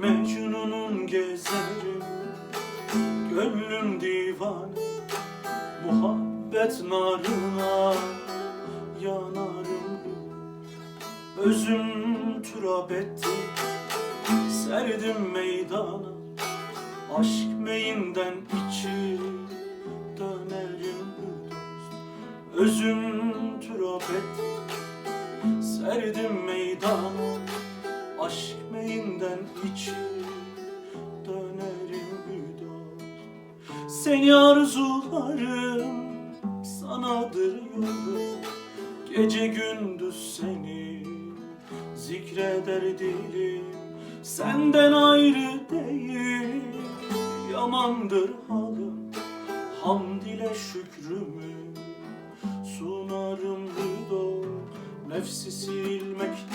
Mecnun'un gezerim Gönlüm divane. Muhabbet narına Yanarım. Özüm türab etti Serdim meydana. Aşk meyinden içi Dönerim. Özüm türab etti Serdim meydana. Aşk meyinden içi Dönerim bir dost Seni arzularım Sanadır yolum Gece gündüz seni Zikreder dilim. Senden ayrı değil Yamandır halim Hamd ile şükrümü Sunarım rıdo. Nefsi silmek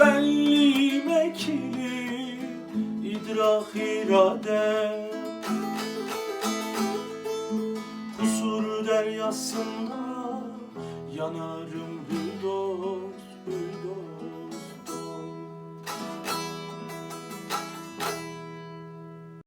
Benliğim ekili idrak iradem Kusur deryasında yanarım bir dost, bir dost